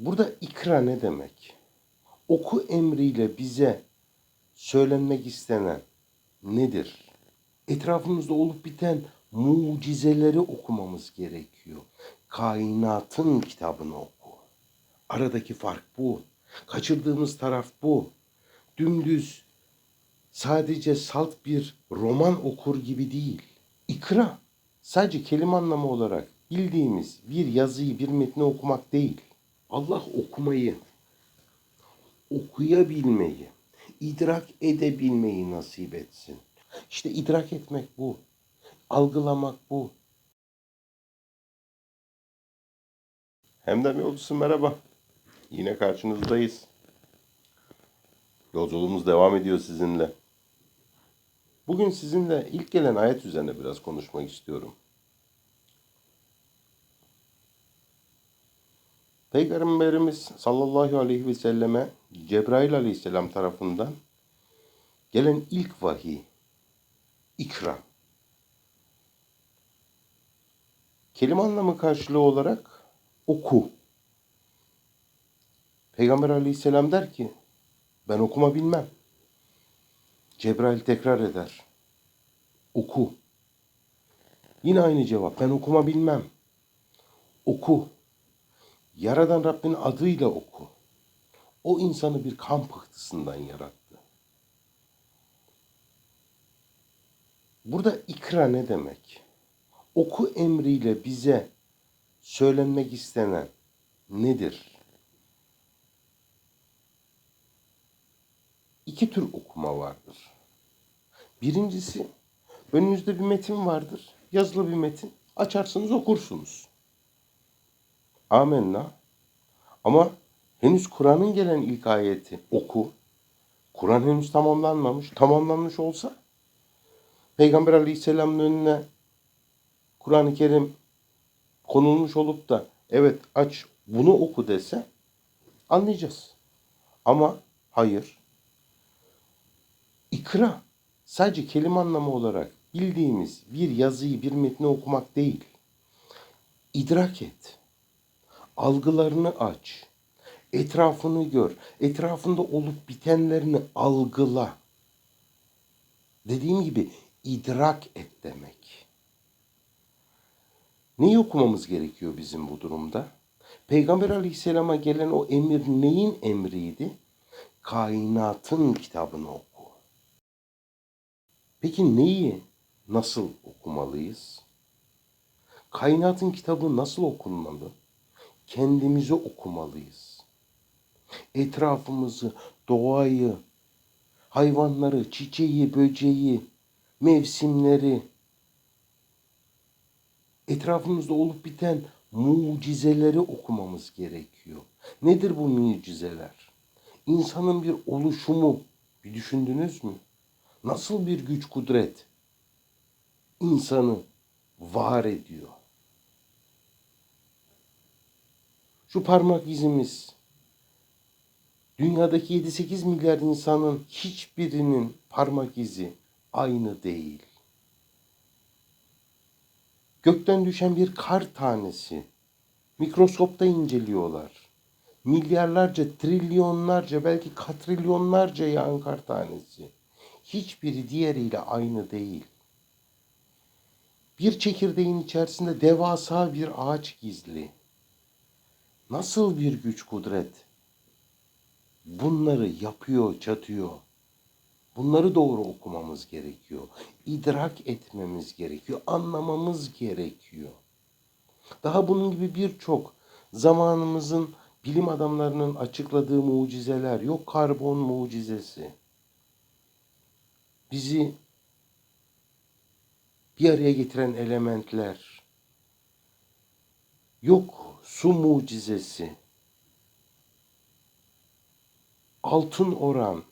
Burada ikra ne demek? Oku emriyle bize söylenmek istenen nedir? Etrafımızda olup biten mucizeleri okumamız gerekiyor. Kainatın kitabını oku. Aradaki fark bu. Kaçırdığımız taraf bu. Dümdüz sadece salt bir roman okur gibi değil. İkra sadece kelime anlamı olarak bildiğimiz bir yazıyı, bir metni okumak değil. Allah okumayı, okuyabilmeyi, idrak edebilmeyi nasip etsin. İşte idrak etmek bu. Algılamak bu. Hemdem yolcusu merhaba. Yine karşınızdayız. Yolculuğumuz devam ediyor sizinle. Bugün sizinle ilk gelen ayet üzerine biraz konuşmak istiyorum. Peygamberimiz sallallahu aleyhi ve selleme Cebrail aleyhisselam tarafından gelen ilk vahiy ikra. Kelime anlamı karşılığı olarak oku. Peygamber aleyhisselam der ki ben okuma bilmem. Cebrail tekrar eder. Oku. Yine aynı cevap. Ben okuma bilmem. Oku. Yaradan Rabbin adıyla oku. O insanı bir kan pıhtısından yarattı. Burada ikra ne demek? Oku emriyle bize söylenmek istenen nedir? İki tür okuma vardır. Birincisi önünüzde bir metin vardır. Yazılı bir metin. Açarsınız okursunuz. Amenna. Ama henüz Kur'an'ın gelen ilk ayeti oku. Kur'an henüz tamamlanmamış. Tamamlanmış olsa Peygamber Aleyhisselam'ın önüne Kur'an-ı Kerim konulmuş olup da evet aç bunu oku dese anlayacağız. Ama hayır. İkra sadece kelime anlamı olarak bildiğimiz bir yazıyı, bir metni okumak değil. İdrak et. Algılarını aç. Etrafını gör. Etrafında olup bitenlerini algıla. Dediğim gibi idrak et demek. Neyi okumamız gerekiyor bizim bu durumda? Peygamber aleyhisselama gelen o emir neyin emriydi? Kainatın kitabını oku. Peki neyi nasıl okumalıyız? Kainatın kitabı nasıl okunmalı? Kendimizi okumalıyız. Etrafımızı, doğayı, hayvanları, çiçeği, böceği, mevsimleri, etrafımızda olup biten mucizeleri okumamız gerekiyor. Nedir bu mucizeler? İnsanın bir oluşumu bir düşündünüz mü? Nasıl bir güç kudret insanı var ediyor? Şu parmak izimiz dünyadaki 7-8 milyar insanın hiçbirinin parmak izi aynı değil. Gökten düşen bir kar tanesi mikroskopta inceliyorlar. Milyarlarca, trilyonlarca, belki katrilyonlarca yağan kar tanesi. Hiçbiri diğeriyle aynı değil. Bir çekirdeğin içerisinde devasa bir ağaç gizli. Nasıl bir güç kudret bunları yapıyor, çatıyor. Bunları doğru okumamız gerekiyor. İdrak etmemiz gerekiyor. Anlamamız gerekiyor. Daha bunun gibi birçok zamanımızın bilim adamlarının açıkladığı mucizeler yok karbon mucizesi. Bizi bir araya getiren elementler. Yok su mucizesi. Altın oran.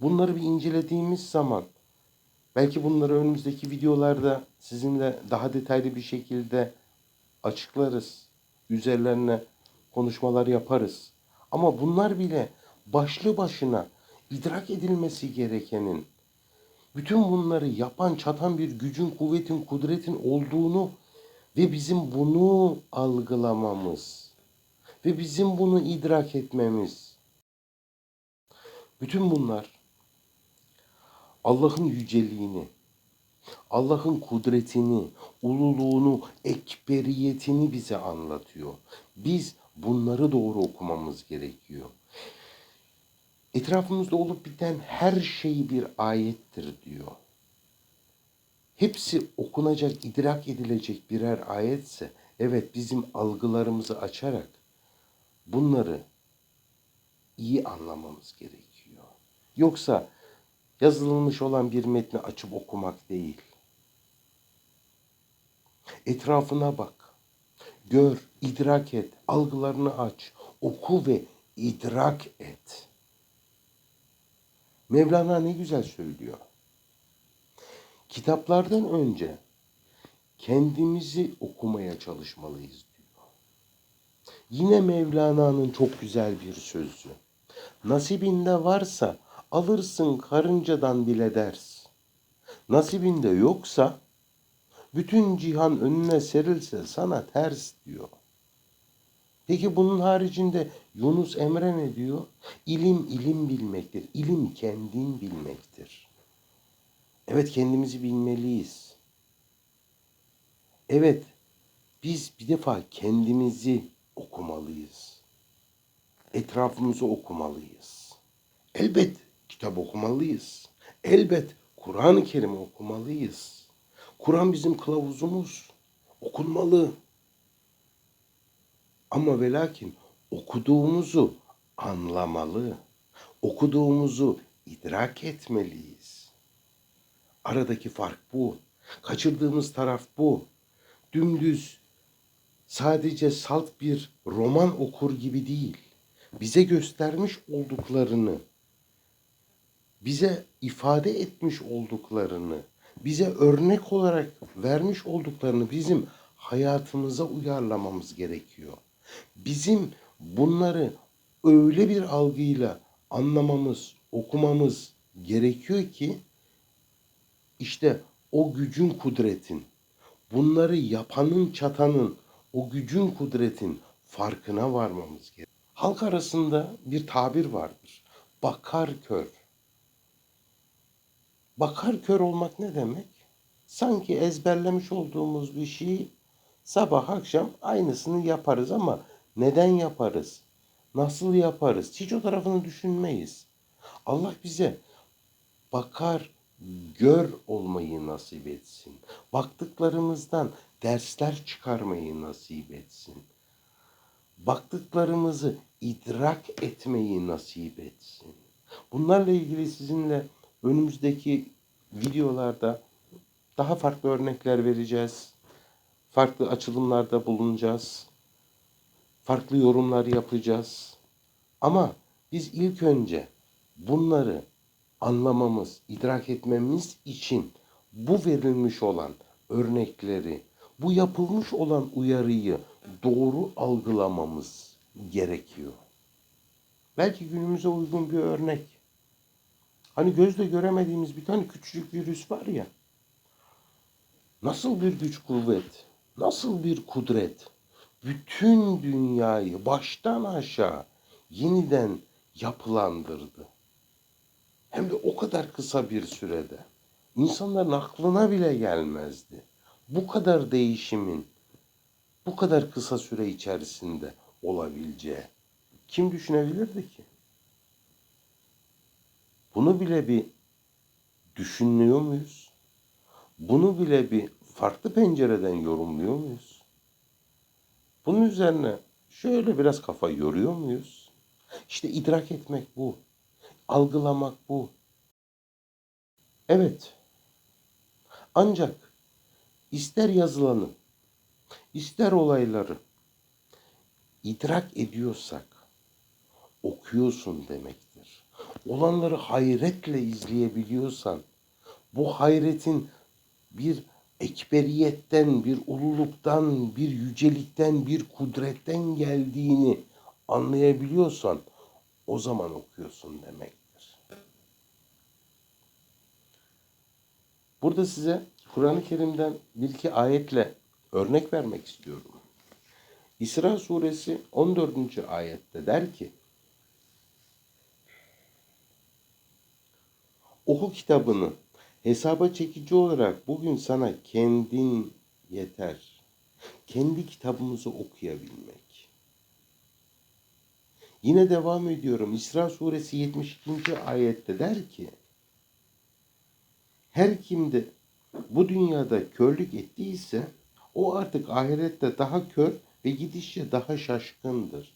Bunları bir incelediğimiz zaman belki bunları önümüzdeki videolarda sizinle daha detaylı bir şekilde açıklarız. Üzerlerine konuşmalar yaparız. Ama bunlar bile başlı başına idrak edilmesi gerekenin bütün bunları yapan çatan bir gücün, kuvvetin, kudretin olduğunu ve bizim bunu algılamamız, ve bizim bunu idrak etmemiz. Bütün bunlar Allah'ın yüceliğini, Allah'ın kudretini, ululuğunu, ekberiyetini bize anlatıyor. Biz bunları doğru okumamız gerekiyor. Etrafımızda olup biten her şey bir ayettir diyor. Hepsi okunacak, idrak edilecek birer ayetse, evet bizim algılarımızı açarak bunları iyi anlamamız gerekiyor. Yoksa yazılmış olan bir metni açıp okumak değil. Etrafına bak. Gör, idrak et, algılarını aç, oku ve idrak et. Mevlana ne güzel söylüyor. Kitaplardan önce kendimizi okumaya çalışmalıyız diyor. Yine Mevlana'nın çok güzel bir sözü. Nasibinde varsa alırsın karıncadan bile ders. Nasibinde yoksa bütün cihan önüne serilse sana ters diyor. Peki bunun haricinde Yunus Emre ne diyor? İlim ilim bilmektir. İlim kendin bilmektir. Evet kendimizi bilmeliyiz. Evet biz bir defa kendimizi okumalıyız. Etrafımızı okumalıyız. Elbet kitap okumalıyız. Elbet Kur'an-ı Kerim okumalıyız. Kur'an bizim kılavuzumuz. Okunmalı. Ama ve lakin okuduğumuzu anlamalı. Okuduğumuzu idrak etmeliyiz. Aradaki fark bu. Kaçırdığımız taraf bu. Dümdüz sadece salt bir roman okur gibi değil. Bize göstermiş olduklarını, bize ifade etmiş olduklarını, bize örnek olarak vermiş olduklarını bizim hayatımıza uyarlamamız gerekiyor. Bizim bunları öyle bir algıyla anlamamız, okumamız gerekiyor ki işte o gücün kudretin, bunları yapanın çatanın, o gücün kudretin farkına varmamız gerekiyor. Halk arasında bir tabir vardır. Bakar kör. Bakar kör olmak ne demek? Sanki ezberlemiş olduğumuz bir şeyi sabah akşam aynısını yaparız ama neden yaparız? Nasıl yaparız? Hiç o tarafını düşünmeyiz. Allah bize bakar, gör olmayı nasip etsin. Baktıklarımızdan dersler çıkarmayı nasip etsin. Baktıklarımızı idrak etmeyi nasip etsin. Bunlarla ilgili sizinle önümüzdeki videolarda daha farklı örnekler vereceğiz. Farklı açılımlarda bulunacağız. Farklı yorumlar yapacağız. Ama biz ilk önce bunları anlamamız, idrak etmemiz için bu verilmiş olan örnekleri, bu yapılmış olan uyarıyı doğru algılamamız gerekiyor. Belki günümüze uygun bir örnek. Hani gözle göremediğimiz bir tane küçücük virüs var ya. Nasıl bir güç kuvvet, nasıl bir kudret bütün dünyayı baştan aşağı yeniden yapılandırdı. Hem de o kadar kısa bir sürede. İnsanların aklına bile gelmezdi. Bu kadar değişimin bu kadar kısa süre içerisinde olabileceği. Kim düşünebilirdi ki? Bunu bile bir düşünüyor muyuz? Bunu bile bir farklı pencereden yorumluyor muyuz? Bunun üzerine şöyle biraz kafa yoruyor muyuz? İşte idrak etmek bu. Algılamak bu. Evet. Ancak ister yazılanı, ister olayları idrak ediyorsak okuyorsun demektir. Olanları hayretle izleyebiliyorsan bu hayretin bir ekberiyetten, bir ululuktan, bir yücelikten, bir kudretten geldiğini anlayabiliyorsan o zaman okuyorsun demektir. Burada size Kur'an-ı Kerim'den bir iki ayetle örnek vermek istiyorum. İsra suresi 14. ayette der ki Oku kitabını hesaba çekici olarak bugün sana kendin yeter. Kendi kitabımızı okuyabilmek. Yine devam ediyorum. İsra suresi 72. ayette der ki her kimde bu dünyada körlük ettiyse o artık ahirette daha kör ve gidişçe daha şaşkındır.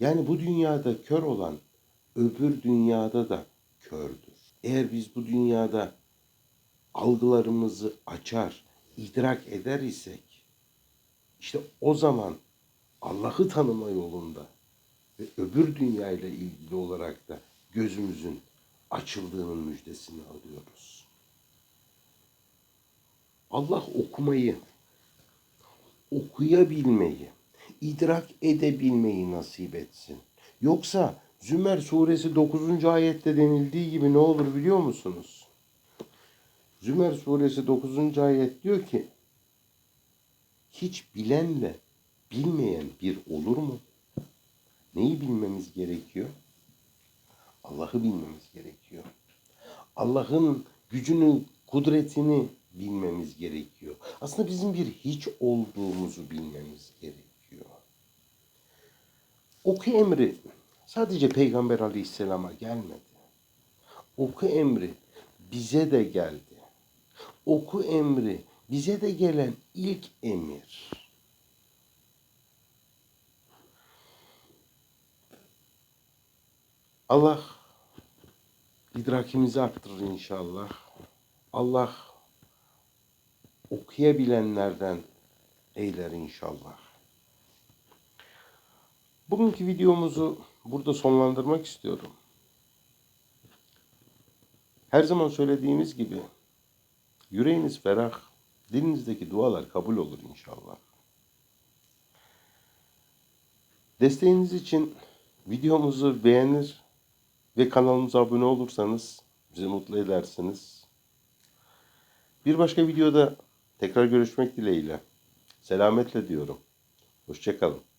Yani bu dünyada kör olan öbür dünyada da kördür. Eğer biz bu dünyada algılarımızı açar, idrak eder isek işte o zaman Allah'ı tanıma yolunda ve öbür dünya ile ilgili olarak da gözümüzün açıldığının müjdesini alıyoruz. Allah okumayı, okuyabilmeyi, idrak edebilmeyi nasip etsin. Yoksa Zümer suresi 9. ayette denildiği gibi ne olur biliyor musunuz? Zümer suresi 9. ayet diyor ki hiç bilenle bilmeyen bir olur mu? Neyi bilmemiz gerekiyor? Allah'ı bilmemiz gerekiyor. Allah'ın gücünü, kudretini bilmemiz gerekiyor. Aslında bizim bir hiç olduğumuzu bilmemiz gerekiyor. Oku emri sadece Peygamber Aleyhisselam'a gelmedi. Oku emri bize de geldi. Oku emri bize de gelen ilk emir. Allah idrakimizi arttırır inşallah. Allah okuyabilenlerden eyler inşallah. Bugünkü videomuzu burada sonlandırmak istiyorum. Her zaman söylediğimiz gibi yüreğiniz ferah, dilinizdeki dualar kabul olur inşallah. Desteğiniz için videomuzu beğenir ve kanalımıza abone olursanız bizi mutlu edersiniz. Bir başka videoda tekrar görüşmek dileğiyle. Selametle diyorum. Hoşçakalın.